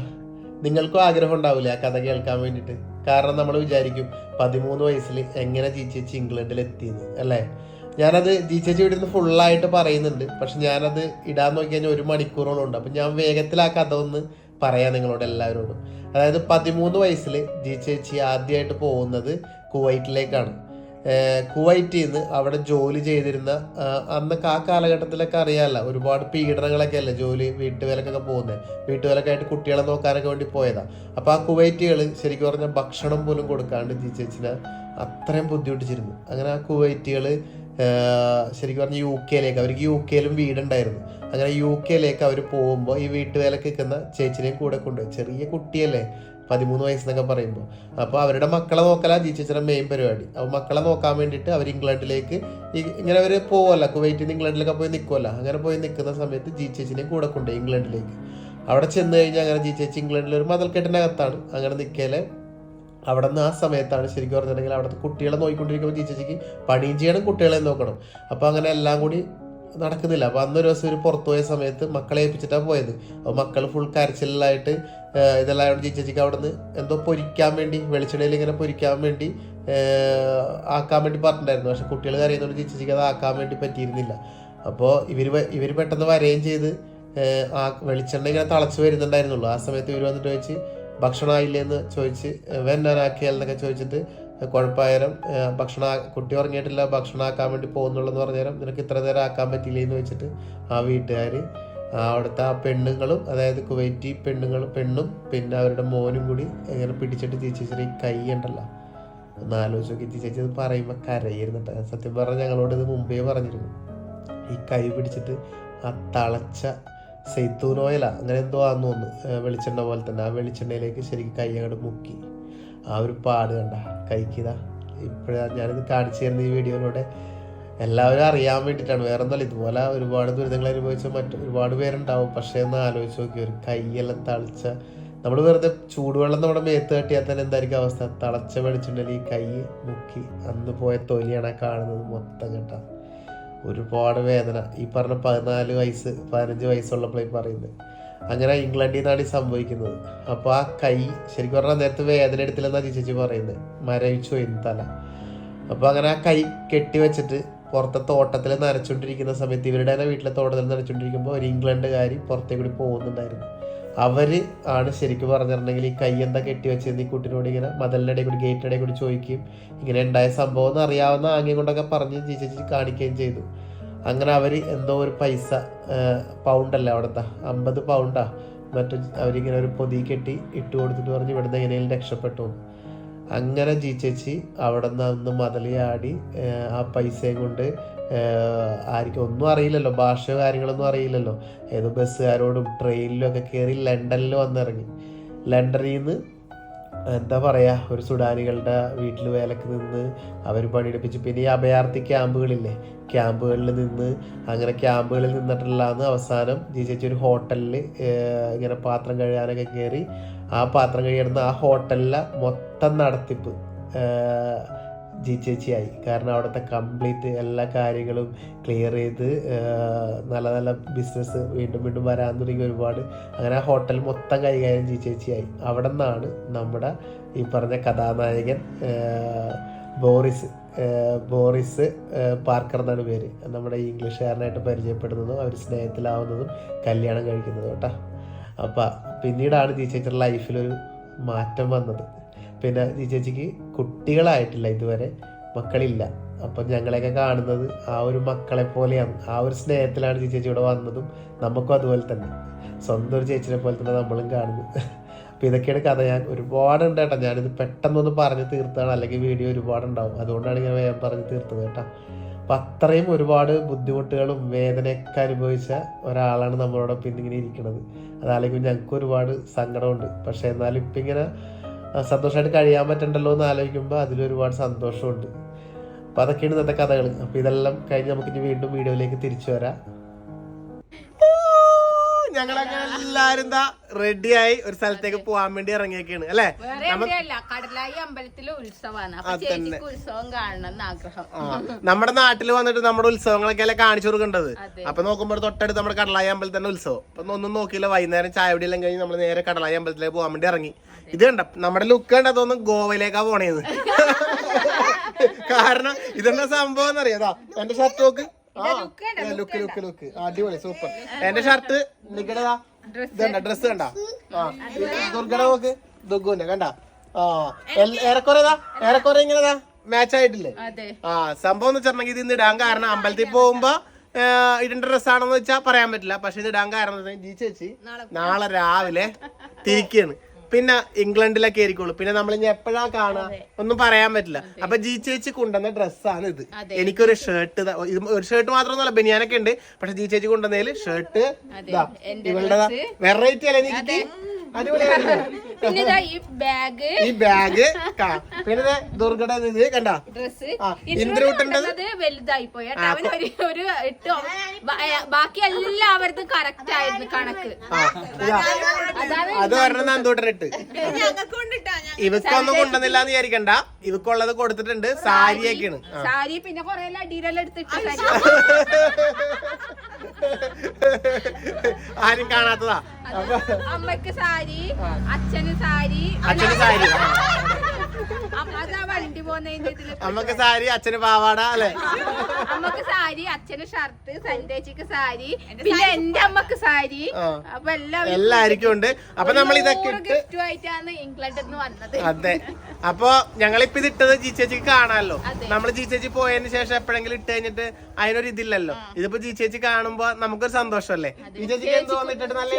നിങ്ങൾക്കും ആഗ്രഹം ഉണ്ടാവില്ല ആ കഥ കേൾക്കാൻ വേണ്ടിട്ട് കാരണം നമ്മൾ വിചാരിക്കും പതിമൂന്ന് വയസ്സിൽ എങ്ങനെ ജി ചേച്ചി ഇംഗ്ലണ്ടിൽ എത്തിയെന്ന് അല്ലേ? ഞാനത് ജി ചേച്ചി ഇവിടെ നിന്ന് ഫുള്ളായിട്ട് പറയുന്നുണ്ട്. പക്ഷെ ഞാനത് ഇടാൻ നോക്കി കഴിഞ്ഞാൽ ഒരു മണിക്കൂറോളം ഉണ്ട്. അപ്പം ഞാൻ വേഗത്തിൽ ആ കഥ ഒന്ന് പറയാം നിങ്ങളോട് എല്ലാവരോടും. അതായത് പതിമൂന്ന് വയസ്സിൽ ജി ചേച്ചി ആദ്യമായിട്ട് പോകുന്നത് കുവൈറ്റിലേക്കാണ്. കുവൈറ്റിൽ നിന്ന് അവിടെ ജോലി ചെയ്തിരുന്ന അന്നൊക്കെ ആ കാലഘട്ടത്തിലൊക്കെ അറിയാമല്ല ഒരുപാട് പീഡനങ്ങളൊക്കെ അല്ലേ ജോലി വീട്ടുവേലക്കൊക്കെ പോകുന്നത് വീട്ടുവേലൊക്കെ ആയിട്ട് കുട്ടികളെ നോക്കാനൊക്കെ വേണ്ടി പോയതാ. അപ്പോൾ ആ കുവൈറ്റികൾ ശരിക്കും പറഞ്ഞാൽ ഭക്ഷണം പോലും കൊടുക്കാണ്ട് ജി ചേച്ചിനെ അത്രയും ബുദ്ധിമുട്ടിച്ചിരുന്നു. അങ്ങനെ ആ കുവൈറ്റികൾ ശരിക്കും പറഞ്ഞാൽ യു കെയിലേക്ക് അവർക്ക് യു കെയിലും വീടുണ്ടായിരുന്നു. അങ്ങനെ യു കെയിലേക്ക് അവർ പോകുമ്പോൾ ഈ വീട്ടുവേലക്ക് നിൽക്കുന്ന ചേച്ചിനെയും കൂടെ കൊണ്ടുപോയി. ചെറിയ കുട്ടിയല്ലേ പതിമൂന്ന് വയസ്സെന്നൊക്കെ പറയുമ്പോൾ അപ്പോൾ അവരുടെ മക്കളെ നോക്കലാണ് ജി ചേച്ചിയുടെ മെയിൻ പരിപാടി. അപ്പോൾ മക്കളെ നോക്കാൻ വേണ്ടിയിട്ട് അവർ ഇംഗ്ലണ്ടിലേക്ക് ഇങ്ങനെ അവർ പോവല്ല. കുവൈറ്റിൽ നിന്ന് ഇംഗ്ലണ്ടിലൊക്കെ പോയി നിൽക്കുമല്ലോ അങ്ങനെ പോയി നിൽക്കുന്ന സമയത്ത് ജി കൂടെ കൊണ്ടുപോയി ഇംഗ്ലണ്ടിലേക്ക്. അവിടെ ചെന്ന് കഴിഞ്ഞാൽ അങ്ങനെ ജി ചേച്ചി ഇംഗ്ലണ്ടിൽ ഒരു മതൽക്കെട്ടിനകത്താണ്. അങ്ങനെ നിൽക്കൽ അവിടെ നിന്ന് ആ സമയത്താണ് ശരിക്കും പറഞ്ഞിട്ടുണ്ടെങ്കിൽ അവിടുത്തെ കുട്ടികളെ നോക്കിക്കൊണ്ടിരിക്കുമ്പോൾ ജി ചേച്ചിക്ക് പണിയും ചെയ്യണം കുട്ടികളെ നോക്കണം. അപ്പോൾ അങ്ങനെ എല്ലാം കൂടി നടക്കുന്നില്ല. അപ്പോൾ അന്നൊരു ദിവസം ഒരു പുറത്തു പോയ സമയത്ത് മക്കളെ ഏൽപ്പിച്ചിട്ടാണ് പോയത്. അപ്പോൾ മക്കൾ ഫുൾ കരച്ചിലായിട്ട് ഇതെല്ലാം അവിടെ ചേച്ചിക്ക് അവിടെ നിന്ന് എന്തോ പൊരിക്കാൻ വേണ്ടി വെളിച്ചെണ്ണയിൽ ഇങ്ങനെ പൊരിക്കാൻ വേണ്ടി ആക്കാൻ വേണ്ടി പറഞ്ഞിട്ടുണ്ടായിരുന്നു. പക്ഷെ കുട്ടികൾ കരയുന്നതുകൊണ്ട് ചേച്ചിക്ക് അത് ആക്കാൻ വേണ്ടി പറ്റിയിരുന്നില്ല. അപ്പോൾ ഇവർ ഇവർ പെട്ടെന്ന് വരെയും ചെയ്ത് ആ വെളിച്ചെണ്ണ ഇങ്ങനെ തിളച്ച് വരുന്നുണ്ടായിരുന്നുള്ളൂ. ആ സമയത്ത് ഇവർ വന്നിട്ട് ചോദിച്ച് ഭക്ഷണമായില്ലേ എന്ന് ചോദിച്ച് വെന്നാനാക്കിയാൽ എന്നൊക്കെ ചോദിച്ചിട്ട് കുഴപ്പമായാലും ഭക്ഷണ കുട്ടി ഉറങ്ങിയിട്ടില്ല ഭക്ഷണം ആക്കാൻ വേണ്ടി പോകുന്നുള്ളൂ എന്ന് പറഞ്ഞാലും നിനക്ക് ഇത്ര നേരം ആക്കാൻ പറ്റിയില്ലേ? എന്ന് വെച്ചിട്ട് ആ വീട്ടുകാർ അവിടുത്തെ ആ പെണ്ണുങ്ങളും അതായത് കുവൈറ്റി പെണ്ണുങ്ങളും പെണ്ണും പിന്നെ അവരുടെ മോനും കൂടി ഇങ്ങനെ പിടിച്ചിട്ട് ചേച്ചി കൈ ഉണ്ടല്ലോ. ഒന്ന് ആലോചിച്ച് നോക്കി ചേച്ചി ഇത് പറയുമ്പോൾ കരയിരുന്നിട്ട് സത്യം പറഞ്ഞാൽ ഞങ്ങളോട് ഇത് മുമ്പേ പറഞ്ഞിരുന്നു. ഈ കൈ പിടിച്ചിട്ട് ആ തളച്ച സെയ്ത്തൂൻ ഓയിലാ അങ്ങനെ എന്തോ ആണെന്ന് തോന്നുന്നു. വെളിച്ചെണ്ണ പോലെ തന്നെ. ആ വെളിച്ചെണ്ണയിലേക്ക് ശരിക്കും കൈ അങ്ങോട്ട് മുക്കി. ആ ഒരു പാട് കണ്ട കൈക്കിതാ ഇപ്പോഴാണ് ഞാനിത് കാണിച്ചു തരുന്ന ഈ വീഡിയോയിലൂടെ എല്ലാവരും അറിയാൻ വേണ്ടിയിട്ടാണ്. വേറെ ഒന്നുമല്ല ഇതുപോലെ ഒരുപാട് ദുരിതങ്ങൾ അനുഭവിച്ച മറ്റു ഒരുപാട് പേരുണ്ടാവും. പക്ഷേ ഒന്ന് ആലോചിച്ച് നോക്കി ഒരു കൈയെല്ലാം തളിച്ച നമ്മൾ വെറുതെ ചൂടുവെള്ളം നമ്മുടെ മേത്ത് തട്ടിയാൽ തന്നെ എന്തായിരിക്കും അവസ്ഥ? തളച്ച വെളിച്ചിട്ടുണ്ടെങ്കിൽ ഈ കൈ മുക്കി അന്ന് പോയ തൊലിയാണ് കാണുന്നത് മൊത്തം കേട്ടാ. ഒരുപാട് വേദന. ഈ പറഞ്ഞ പതിനാല് വയസ്സ് പതിനഞ്ച് വയസ്സുള്ളപ്പോഴേ പറയുന്നത്. അങ്ങനെ ഇംഗ്ലണ്ടിൽ നിന്നാണ് ഈ സംഭവിക്കുന്നത്. അപ്പോൾ ആ കൈ ശരിക്കും പറഞ്ഞാൽ നേരത്തെ വേദന എടുത്തില്ലെന്നാണ് ചേച്ചി പറയുന്നത്. മരവിച്ചു പോയി തല. അപ്പോൾ അങ്ങനെ ആ കൈ കെട്ടി വെച്ചിട്ട് പുറത്തെ തോട്ടത്തിൽ നനച്ചുകൊണ്ടിരിക്കുന്ന സമയത്ത് ഇവരുടെ തന്നെ വീട്ടിലെ തോട്ടത്തിൽ നനച്ചുകൊണ്ടിരിക്കുമ്പോൾ ഒരു ഇംഗ്ലണ്ടുകാരി പുറത്തേക്ക് കൂടി പോകുന്നുണ്ടായിരുന്നു. അവർ ആണ് ശരിക്കും പറഞ്ഞിട്ടുണ്ടെങ്കിൽ ഈ കൈ എന്താ കെട്ടി വെച്ചതെന്ന് ഈ കുട്ടിനോട് ഇങ്ങനെ മതിലിന്റെ ഇടയിൽ കൂടി ഗേറ്റിന്റെ ഇടയിൽ കൂടി ചോദിക്കുകയും ഇങ്ങനെ ഉണ്ടായ സംഭവം എന്ന് അറിയാവുന്ന ആംഗ്യം കൊണ്ടൊക്കെ പറഞ്ഞ് ചേച്ചി കാണിക്കുകയും ചെയ്തു. അങ്ങനെ അവർ എന്തോ ഒരു പൈസ പൗണ്ടല്ല അവിടുത്തെ? അമ്പത് പൗണ്ടാ മറ്റു അവരിങ്ങനെ ഒരു പൊതി കെട്ടി ഇട്ട് കൊടുത്തിട്ട് പറഞ്ഞ് ഇവിടുന്ന് എങ്ങനെയും രക്ഷപ്പെട്ടു. അങ്ങനെ ജി ചേച്ചി അവിടെ നിന്ന് മതലിയാടി ആ പൈസയും കൊണ്ട് ആർക്കും ഒന്നും അറിയില്ലല്ലോ. ഭാഷയോ കാര്യങ്ങളൊന്നും അറിയില്ലല്ലോ. ഏതോ ബസ്സുകാരോടും ട്രെയിനിലും ഒക്കെ കയറി ലണ്ടനിൽ വന്നിറങ്ങി. ലണ്ടനിൽ നിന്ന് എന്താ പറയാ ഒരു സുഡാനികളുടെ വീട്ടിൽ വേലക്ക് നിന്ന് അവർ പണിയെടുപ്പിച്ച്. പിന്നെ ഈ അഭയാർത്ഥി ക്യാമ്പുകളില്ലേ ക്യാമ്പുകളിൽ നിന്ന് അങ്ങനെ ക്യാമ്പുകളിൽ നിന്നിട്ടുള്ളതാണ് അവസാനം. ജി ചേച്ചി ഒരു ഹോട്ടലിൽ ഇങ്ങനെ പാത്രം കഴുകാനൊക്കെ കയറി ആ പാത്രം കഴുകുന്ന ആ ഹോട്ടലിലെ മൊത്തം നടത്തിപ്പ് ജി ചേച്ചിയായി കാരണം അവിടുത്തെ കംപ്ലീറ്റ് എല്ലാ കാര്യങ്ങളും ക്ലിയർ ചെയ്ത് നല്ല നല്ല ബിസിനസ് വീണ്ടും വീണ്ടും വരാൻ തുടങ്ങി ഒരുപാട്. അങ്ങനെ ആ ഹോട്ടൽ മൊത്തം കൈകാര്യം ജി ചേച്ചിയായി അവിടെ നിന്നാണ് നമ്മുടെ ഈ പറഞ്ഞ കഥാനായകൻ ബോറിസ് ബോറിസ് പാർക്കർ എന്നാണ് പേര്. നമ്മുടെ ഇംഗ്ലീഷുകാരനായിട്ട് പരിചയപ്പെടുന്നതും അവർ സ്നേഹത്തിലാവുന്നതും കല്യാണം കഴിക്കുന്നതും കേട്ടോ. അപ്പം പിന്നീടാണ് ജി ചേച്ചിയുടെ ലൈഫിലൊരു മാറ്റം വന്നത്. പിന്നെ ജി ചേച്ചിക്ക് കുട്ടികളായിട്ടില്ല ഇതുവരെ. മക്കളില്ല. അപ്പം ഞങ്ങളെയൊക്കെ കാണുന്നത് ആ ഒരു മക്കളെ പോലെയാണ്. ആ ഒരു സ്നേഹത്തിലാണ് ചേച്ചി ഇവിടെ വന്നതും നമുക്കും അതുപോലെ തന്നെ. സ്വന്തം ഒരു ചേച്ചിനെ പോലെ തന്നെ നമ്മളും കാണുന്നത്. അപ്പം ഇതൊക്കെയാണ് കഥ. ഞാൻ ഒരുപാടുണ്ട് കേട്ടോ. ഞാനിത് പെട്ടെന്നൊന്ന് പറഞ്ഞ് തീർത്താണ് അല്ലെങ്കിൽ വീഡിയോ ഒരുപാടുണ്ടാവും. അതുകൊണ്ടാണ് ഞാൻ വേഗം പറഞ്ഞ് തീർത്തത് കേട്ടോ. അപ്പം അത്രയും ഒരുപാട് ബുദ്ധിമുട്ടുകളും വേദനയൊക്കെ അനുഭവിച്ച ഒരാളാണ് നമ്മളോടൊപ്പം ഇന്നിങ്ങനെ ഇരിക്കുന്നത് അതാണെങ്കിൽ ഞങ്ങൾക്ക് ഒരുപാട് സങ്കടമുണ്ട്. പക്ഷേ എന്നാലും ഇപ്പം ഇങ്ങനെ സന്തോഷമായിട്ട് കഴിയാൻ പറ്റണ്ടല്ലോ എന്ന് ആലോചിക്കുമ്പോൾ അതിലൊരുപാട് സന്തോഷമുണ്ട്. അപ്പം അതൊക്കെയാണ് ഇന്നത്തെ കഥകൾ അപ്പം ഇതെല്ലാം കഴിഞ്ഞ് നമുക്ക് ഇനി വീണ്ടും വീഡിയോയിലേക്ക് തിരിച്ചു വരാം. ഞങ്ങളൊക്കെ എല്ലാരും എന്താ റെഡിയായി ഒരു സ്ഥലത്തേക്ക് പോവാൻ വേണ്ടി ഇറങ്ങിയൊക്കെയാണ് അല്ലേ? കടലായി അമ്പലത്തിലെ ഉത്സവമാണ്. ഉത്സവം കാണണം ആഗ്രഹം. നമ്മുടെ നാട്ടിൽ വന്നിട്ട് നമ്മുടെ ഉത്സവങ്ങളൊക്കെ അല്ലേ കാണിച്ചു കൊടുക്കേണ്ടത്? അപ്പൊ നോക്കുമ്പോൾ തൊട്ടടുത്ത് നമ്മുടെ കടലായി അമ്പലത്തിന്റെ ഉത്സവം. അപ്പൊ ഒന്നും നോക്കിയില്ല വൈകുന്നേരം ചായ കഴിഞ്ഞ് നമ്മൾ നേരെ കടലായി അമ്പലത്തിലേക്ക് പോകാൻ വേണ്ടി ഇറങ്ങി. ഇത് കണ്ട നമ്മുടെ ലുക്ക് കണ്ട തോന്നുന്നു ഗോവയിലേക്കാ പോണേന്ന്. കാരണം ഇതെന്താ സംഭവം എന്നറിയാതാ എന്റെ ഷർട്ട് നോക്ക്. ലുക്ക് ലുക്ക് ലുക്ക് അടിപൊളി സൂപ്പർ എന്റെ ഷർട്ട് നിക്കടതാ ഇതണ്ട ഡ്രസ് കണ്ട ആ ദുർഗട നോക്ക് ദുഗുന്റെ കണ്ട. ആ ഏറെക്കുറേതാ ഏറെക്കുറെ ഇങ്ങനെതാ മാച്ച് ആയിട്ടില്ലേ? ആ സംഭവം എന്ന് വെച്ചിട്ടുണ്ടെങ്കിൽ ഇത് ഇടാൻ കാരണം അമ്പലത്തിൽ പോകുമ്പോ ഇടേണ്ട ഡ്രസ്സാണെന്ന് വെച്ചാൽ പറയാൻ പറ്റില്ല. പക്ഷെ ഇത് ഇടാൻ കാരണം ജീ ചേച്ചി നാളെ രാവിലെ തിരിക്കാണ്. പിന്നെ ഇംഗ്ലണ്ടിലൊക്കെ ആയിരിക്കുള്ളൂ പിന്നെ നമ്മൾ ഇനി എപ്പോഴാ കാണാ? ഒന്നും പറയാൻ പറ്റില്ല. അപ്പൊ ജി ചേച്ചി കൊണ്ടുവന്ന ഡ്രസ്സാണ് ഇത്. എനിക്കൊരു ഷർട്ട് ഒരു ഷർട്ട് മാത്രമൊന്നുമല്ല ബനിയാനൊക്കെ ഉണ്ട്. പക്ഷെ ജി ചേച്ചി കൊണ്ടുവന്നതിൽ ഷർട്ട് ഇവളുടെ വെറൈറ്റി അല്ലേ എനിക്ക് ഈ ബാഗ് പിന്നെ ദുർഗടെ ഇത് കണ്ട? ഇന്ദ്രൂട്ടന്റെ വലുതായി പോയി. ഒരു എട്ട് ബാക്കി എല്ലാവർക്കും കറക്റ്റ് ആയിരുന്നു കണക്ക്. അത് പറഞ്ഞ നന്തൂട്ടനിട്ട് ഞാൻ ഇവക്കൊന്നും കൊണ്ടുവന്നില്ല എന്ന് വിചാരിക്കണ്ട. ഇവക്കുള്ളത് കൊടുത്തിട്ടുണ്ട് സാരിയൊക്കെയാണ്. സാരി പിന്നെ കൊറേ അടിയിലെല്ലാം എടുത്തിട്ട് ആരും കാണാത്തതാ. അമ്മയ്ക്ക് സാരി അച്ഛന് സാരി. അച്ഛന് സാരി. വണ്ടി പോകുന്നതിന്റെ അമ്മയ്ക്ക് സാരി അച്ഛന് പാവാട അല്ലെ? അമ്മയ്ക്ക് സാരി അച്ഛന് ഷർട്ട് സന്തേച്ചിക്ക് സാരി പിന്നെ എന്റെ അമ്മയ്ക്ക് സാരി. അപ്പൊ എല്ലാവരും എല്ലാവർക്കും ഉണ്ട്. അപ്പൊ നമ്മൾ ഇതൊക്കെ ഇട്ട് ഗിഫ്റ്റുമായിട്ടാണ് ഇംഗ്ലണ്ടിൽ നിന്ന് വന്നത്. അതെ. അപ്പൊ ഞങ്ങളിപ്പോ ഇത് ഇട്ടത് ജി ചേച്ചിക്ക് കാണാമല്ലോ. നമ്മൾ ജി ചേച്ചി പോയതിന് ശേഷം എപ്പോഴെങ്കിലും ഇട്ട് കഴിഞ്ഞിട്ട് അതിനൊരു ഇതില്ലല്ലോ. ഇതിപ്പോ ജി ചേച്ചി കാണുമ്പോ നമുക്കൊരു സന്തോഷമല്ലേ? ചേച്ചിക്ക് എന്തോ വന്നിട്ടിട്ട് നല്ല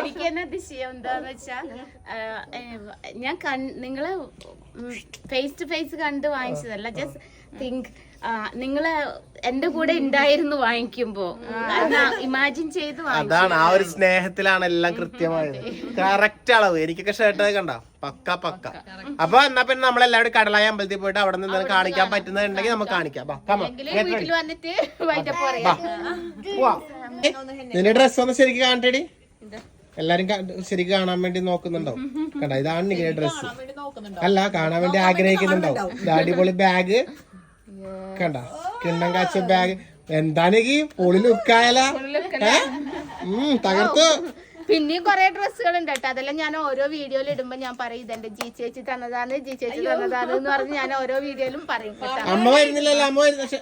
എനിക്ക് തന്നെ അതിശയം എന്താന്ന് വെച്ചാ ഞാൻ നിങ്ങളെ ഫേസ് ടു ഫേസ് കണ്ട് വാങ്ങിച്ചതല്ല. ജസ്റ്റ് തിങ്ക് നിങ്ങൾ എന്റെ കൂടെ ഉണ്ടായിരുന്നു വാങ്ങിക്കുമ്പോ. ഇമാജിൻ ചെയ്ത് അതാണ് ആ ഒരു സ്നേഹത്തിലാണ് എല്ലാം കൃത്യമായത്. കറക്റ്റ് അളവ്. എനിക്കൊക്കെ ഷർട്ട് കണ്ട? പക്ക പക്ക. അപ്പൊ എന്നാ പിന്നെ നമ്മളെല്ലാവരും കടലായ അമ്പലത്തിൽ പോയിട്ട് അവിടെ നിന്ന് കാണിക്കാൻ പറ്റുന്നുണ്ടെങ്കിൽ നമുക്ക് കാണിക്കാം. നിന്റെ ഡ്രസ് ഒന്ന് ശരിക്കും കാണട്ടെടി. എല്ലാരും ശരിക്ക് കാണാൻ വേണ്ടി നോക്കുന്നുണ്ടോ കണ്ട? ഇതാണ് നിങ്ങളുടെ ഡ്രസ് അല്ല കാണാൻ വേണ്ടി ആഗ്രഹിക്കുന്നുണ്ടോ? ഇത് അടിപൊളി ബാഗ് കണ്ട? കിണ്ണം കാച്ച ബാഗ് എന്താണ് ഈ പൊളി ലുക്കായാല തകർത്തു? പിന്നെയും കൊറേ ഡ്രസ്സുകൾ ഉണ്ട് കേട്ടോ. അതെല്ലാം ഞാൻ ഓരോ വീഡിയോയിൽ ഇടുമ്പോ ഞാൻ പറയും ഇതെന്റെ ജി ചേച്ചി തന്നതാണ് ജി ചേച്ചി തന്നതാണ് എന്ന് പറഞ്ഞ് ഞാൻ ഓരോ വീഡിയോയിലും പറയും അമ്മ വരുന്നില്ലല്ലോ അമ്മ വരുന്ന പക്ഷെ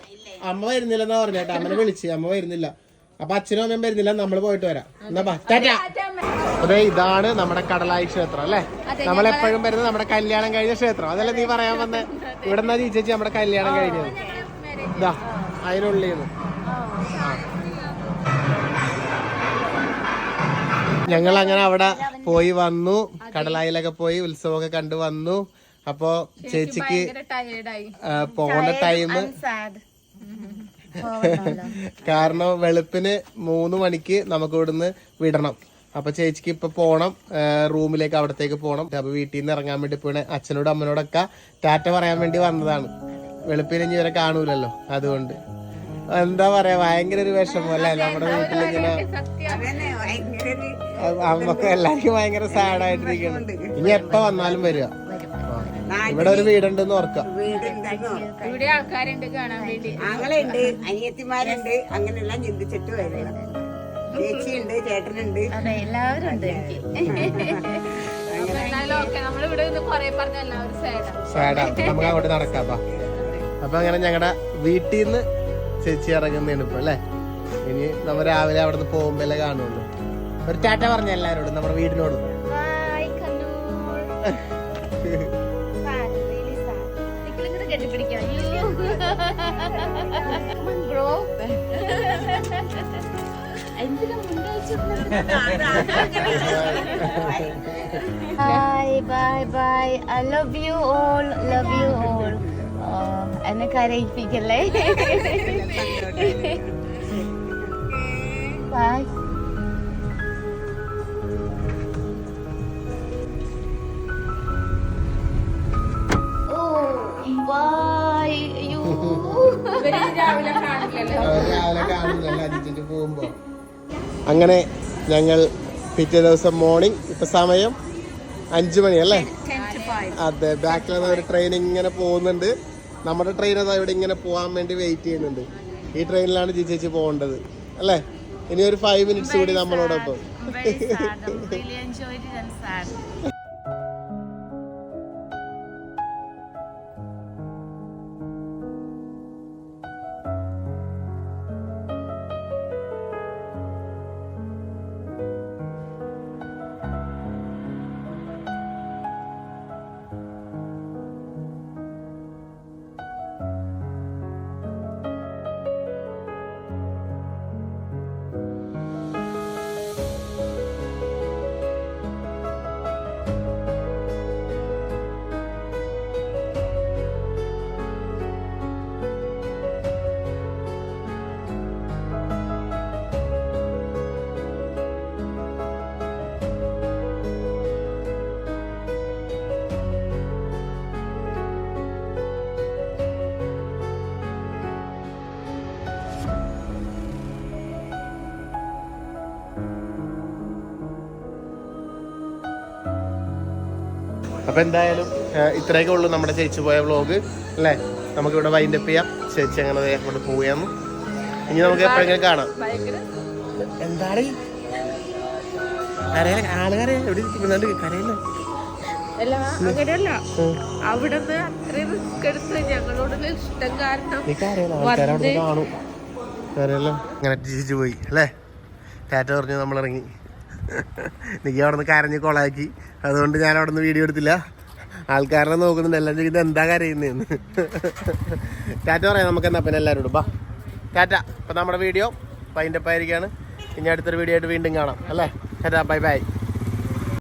അമ്മ വരുന്നില്ലെന്നാ പറഞ്ഞേട്ടാ അമ്മനെ വിളിച്ച്. അമ്മ വരുന്നില്ല. അപ്പൊ അച്ഛനും അമ്മയും വരുന്നില്ല നമ്മൾ പോയിട്ട് വരാം. എന്നാ അതെ ഇതാണ് നമ്മുടെ കടലായി ക്ഷേത്രം അല്ലെ? നമ്മൾ എപ്പോഴും വരുന്നത് നമ്മുടെ കല്യാണം കഴിഞ്ഞ ക്ഷേത്രം. അതല്ലേ നീ പറയാൻ വന്നേ? ഇവിടെ നിന്നാ ചേച്ചി നമ്മുടെ കല്യാണം കഴിഞ്ഞത്. ഇതാ അതിനുള്ളിൽ ഞങ്ങൾ അങ്ങനെ അവിടെ പോയി വന്നു. കടലായിലൊക്കെ പോയി ഉത്സവമൊക്കെ കണ്ടു വന്നു. അപ്പോ ചേച്ചിക്ക് പോകേണ്ട ടൈം കാരണം വെളുപ്പിന് മൂന്ന് മണിക്ക് നമുക്ക് ഇവിടുന്ന് വിടണം. അപ്പൊ ചേച്ചിക്ക് ഇപ്പൊ പോണം. റൂമിലേക്ക് അവിടത്തേക്ക് പോണം. അപ്പൊ വീട്ടിൽ നിന്ന് ഇറങ്ങാൻ വേണ്ടി പോണേ. അച്ഛനോടും അമ്മനോടൊക്കെ ടാറ്റ പറയാൻ വേണ്ടി വന്നതാണ്. വെളുപ്പിന് ഇനി ഇവരെ കാണൂലല്ലോ. അതുകൊണ്ട്. എന്താ പറയാ ഭയങ്കര ഒരു വിഷമം അല്ലേ? നമ്മുടെ വീട്ടിലിങ്ങനെ അമ്മയ്ക്ക് എല്ലാവർക്കും ഭയങ്കര സാഡായിട്ടിരിക്കണം ഇനി എപ്പ വന്നാലും വരിക. ഇവിടെ ഒരു വീടുണ്ടെന്ന് ഓർക്കാം. ഇവിടെ ആൾക്കാരുണ്ട് കാണാൻ വേണ്ടി. ആങ്ങളുണ്ട് അനിയത്തിമാരുണ്ട് അങ്ങനെല്ലാം ചിന്തിച്ചിട്ട് വരണം. ചേച്ചിയുണ്ട് ചേട്ടനുണ്ട്. അതെ എല്ലാവരും ഉണ്ട് എനിക്ക്. അപ്പൊ എന്നാലും ഓക്കെ നമ്മളിവിടെ നിന്ന് കൊറേ പറഞ്ഞ എല്ലാവരും സേഡാ സാഡാ നമുക്ക് അങ്ങോട്ട് നടക്കാം. അപ്പൊ അങ്ങനെ ഞങ്ങളുടെ വീട്ടിൽ നിന്ന് ചേച്ചി ഇറങ്ങുന്നതാണ് ഇപ്പൊ അല്ലേ? ഇനി നമ്മൾ രാവിലെ അവിടെ നിന്ന് പോകുമ്പോഴേ കാണുള്ളൂ. ഒരു ടാറ്റ പറഞ്ഞ എല്ലാരോടും നമ്മുടെ വീടിനോട്. Hi bye bye I love you all love you all എന്നെ കരയിപ്പിക്കല്ലേ? ബൈ ബൈ യു രാവിലെ കാണില്ലല്ലോ. പോകുമ്പോ. അങ്ങനെ ഞങ്ങൾ പിറ്റേ ദിവസം മോർണിംഗ് ഇപ്പൊ സമയം അഞ്ചു മണി അല്ലേ? അതെ ബാക്കിൽ ഒരു ട്രെയിൻ ഇങ്ങനെ പോകുന്നുണ്ട്. നമ്മുടെ ട്രെയിൻ അതാ ഇവിടെ ഇങ്ങനെ പോകാൻ വേണ്ടി വെയിറ്റ് ചെയ്യുന്നുണ്ട്. ഈ ട്രെയിനിലാണ് ജി ചേച്ചി പോകേണ്ടത് അല്ലേ? ഇനി ഒരു ഫൈവ് മിനിറ്റ്സ് കൂടി നമ്മളോടൊപ്പം. അപ്പൊ എന്തായാലും ഇത്രയൊക്കെ ഉള്ളൂ നമ്മുടെ ചേച്ചി പോയ വ്ലോഗ് അല്ലേ? നമുക്കിവിടെ വൈൻഡപ്പ് ചെയ്യാം. ചേച്ചി അങ്ങനെ അങ്ങോട്ട് പോവുകയെന്ന് ഇനി നമുക്ക് എപ്പോഴെങ്കിലും കാണാം. എന്താണ് കരയില ആളുകാരെ എവിടെ ഇരിക്കുന്നുണ്ട്? കരയില്ല? അവിടുന്ന് അത്രയും റിസ്ക് എടുത്ത് ഞങ്ങളോടുള്ള ഇഷ്ടം കാരണം അങ്ങനെ പോയി അല്ലേ? ടാറ്റ പറഞ്ഞു നമ്മൾ ഇറങ്ങി. നീ അവിടെ നിന്ന് കരഞ്ഞ് കൊളാക്കി. അതുകൊണ്ട് ഞാൻ അവിടെ നിന്ന് വീഡിയോ എടുത്തില്ല. ആൾക്കാരെ നോക്കുന്നുണ്ട്. എല്ലാം ചോദിക്കുന്നത് എന്താ കരയുന്നതെന്ന് ടാറ്റ പറയാം. നമുക്ക് എന്നാ പിന്നെ എല്ലാവരോടും ബാ. ടാറ്റ അപ്പം നമ്മുടെ വീഡിയോ പൈന്റെ ആയിരിക്കുകയാണ് ഇനി അടുത്തൊരു വീഡിയോ ആയിട്ട് വീണ്ടും കാണാം. അല്ലേ? Tata bye bye